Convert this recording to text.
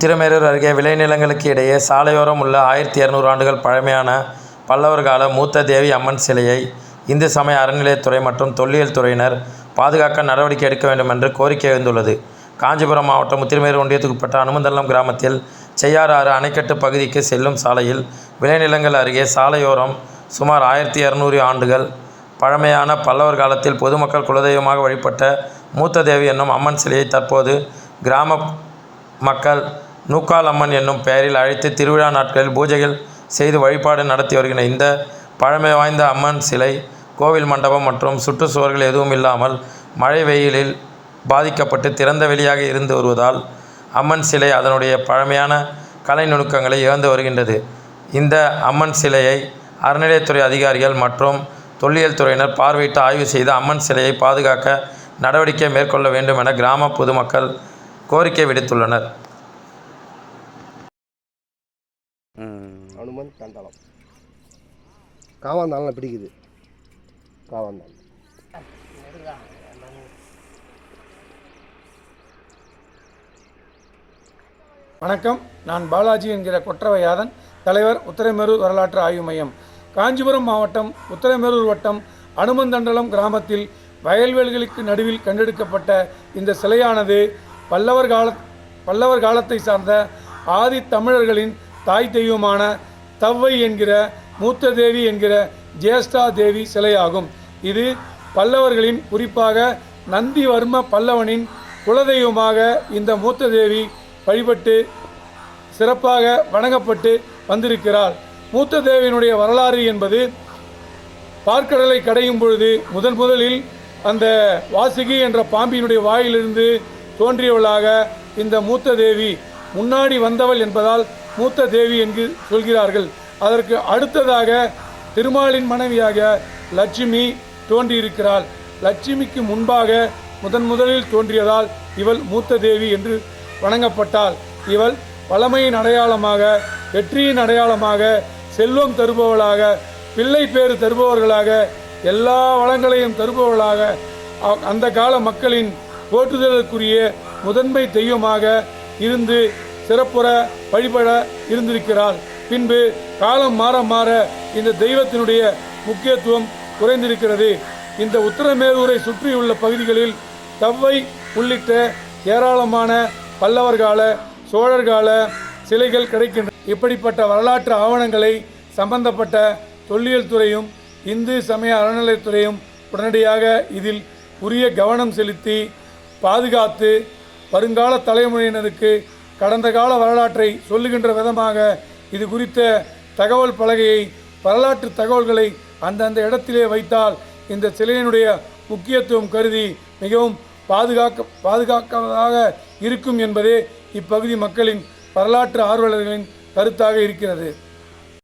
உத்திரமேரூர் அருகே விளைநிலங்களுக்கு இடையே சாலையோரம் உள்ள ஆயிரத்தி இரநூறு ஆண்டுகள் பழமையான பல்லவர் கால மூத்த தேவி அம்மன் சிலையை இந்து சமய அறநிலையத்துறை மற்றும் தொல்லியல் துறையினர் பாதுகாக்க நடவடிக்கை எடுக்க வேண்டும் என்று கோரிக்கை எழுந்துள்ளது. காஞ்சிபுரம் மாவட்டம் உத்திரமேரூர் ஒன்றியத்துக்குட்பட்ட அனுமந்தல்லம் கிராமத்தில் செய்யாறாறு அணைக்கட்டு பகுதிக்கு செல்லும் சாலையில் விளைநிலங்கள் அருகே சாலையோரம் சுமார் ஆயிரத்தி இரநூறு ஆண்டுகள் பழமையான பல்லவர் காலத்தில் பொதுமக்கள் குலதெய்வமாக வழிபட்ட மூத்த தேவி என்னும் அம்மன் சிலையை தற்போது கிராம மக்கள் நூக்கால் அம்மன் என்னும் பெயரில் அழைத்து திருவிழா நாட்களில் பூஜைகள் செய்து வழிபாடு நடத்தி வருகின்ற இந்த பழமை வாய்ந்த அம்மன் சிலை கோவில் மண்டபம் மற்றும் சுற்றுச்சுவர்கள் எதுவும் இல்லாமல் மழை வெயிலில் பாதிக்கப்பட்டு திறந்த வெளியாக இருந்து வருவதால் அம்மன் சிலை அதனுடைய பழமையான கலை நுணுக்கங்களை இழந்து வருகின்றது. இந்த அம்மன் சிலையை அறநிலையத்துறை அதிகாரிகள் மற்றும் தொல்லியல் துறையினர் பார்வையிட்டு ஆய்வு செய்து அம்மன் சிலையை பாதுகாக்க நடவடிக்கை மேற்கொள்ள வேண்டும் என கிராம பொதுமக்கள் கோரிக்கை விடுத்துள்ளனர். அனுமன் கண்டலம் காவாந்தாலாம் பிடிக்குது. காவாந்தான் வணக்கம். நான் பாலாஜி என்கிற கொற்றவையாதன் தலைவர் உத்தரமேரூர் வரலாற்று ஆய்வு மையம். காஞ்சிபுரம் மாவட்டம் உத்தரமேரூர் வட்டம் அனுமந்தண்டலம் கிராமத்தில் வயல்வெளிகளுக்கு நடுவில் கண்டெடுக்கப்பட்ட இந்த சிலையானது பல்லவர் கால பல்லவர் காலத்தை சார்ந்த ஆதி தமிழர்களின் தாய் தெய்வமான தவ்வை என்கிற மூத்த தேவி என்கிற ஜேஷ்டா தேவி சிலையாகும். இது பல்லவர்களின் குறிப்பாக நந்திவர்ம பல்லவனின் குலதெய்வமாக இந்த மூத்த தேவி வழிபட்டு சிறப்பாக வணங்கப்பட்டு வந்திருக்கிறாள். மூத்த தேவியினுடைய வரலாறு என்பது பார்க்கடலை கடையும் பொழுது முதன் முதலில் அந்த வாசுகி என்ற பாம்பியினுடைய வாயிலிருந்து தோன்றியவளாக இந்த மூத்த தேவி முன்னாடி வந்தவள் என்பதால் மூத்த தேவி என்று சொல்கிறார்கள். அதற்கு அடுத்ததாக திருமாலின் மனைவியாக லட்சுமி தோன்றியிருக்கிறாள். லட்சுமிக்கு முன்பாக முதன் முதலில் தோன்றியதால் இவள் மூத்த தேவி என்று வணங்கப்பட்டாள். இவள் வளமையின் அடையாளமாக வெற்றியின் அடையாளமாக செல்வம் தருபவளாக பிள்ளை பேறு தருபவர்களாக எல்லா வளங்களையும் தருபவர்களாக அ- அந்த கால மக்களின் போற்றுதலுக்குரிய முதன்மை தெய்வமாக இருந்து சிறப்புற வழிபட இருந்திருக்கிறார். பின்பு காலம் மாற மாற இந்த தெய்வத்தினுடைய முக்கியத்துவம் குறைந்திருக்கிறது. இந்த உத்தரமேரூரை சுற்றியுள்ள பகுதிகளில் தவ்வை உள்ளிட்ட ஏராளமான பல்லவர் கால சோழர் கால சிலைகள் கிடைக்கின்றன. இப்படிப்பட்ட வரலாற்று ஆவணங்களை சம்பந்தப்பட்ட தொல்லியல் துறையும் இந்து சமய அறநிலையத்துறையும் உடனடியாக இதில் உரிய கவனம் செலுத்தி பாதுகாத்து வருங்கால தலைமுறையினருக்கு கடந்த கால வரலாற்றை சொல்லுகின்ற விதமாக இது குறித்த தகவல் பலகையை வரலாற்று தகவல்களை அந்தந்த இடத்திலே வைத்தால் இந்த சிலையினுடைய முக்கியத்துவம் கருதி மிகவும் பாதுகாக்க பாதுகாக்கதாக இருக்கும் என்பதே இப்பகுதி மக்களின் வரலாற்று ஆர்வலர்களின் கருத்தாக இருக்கிறது.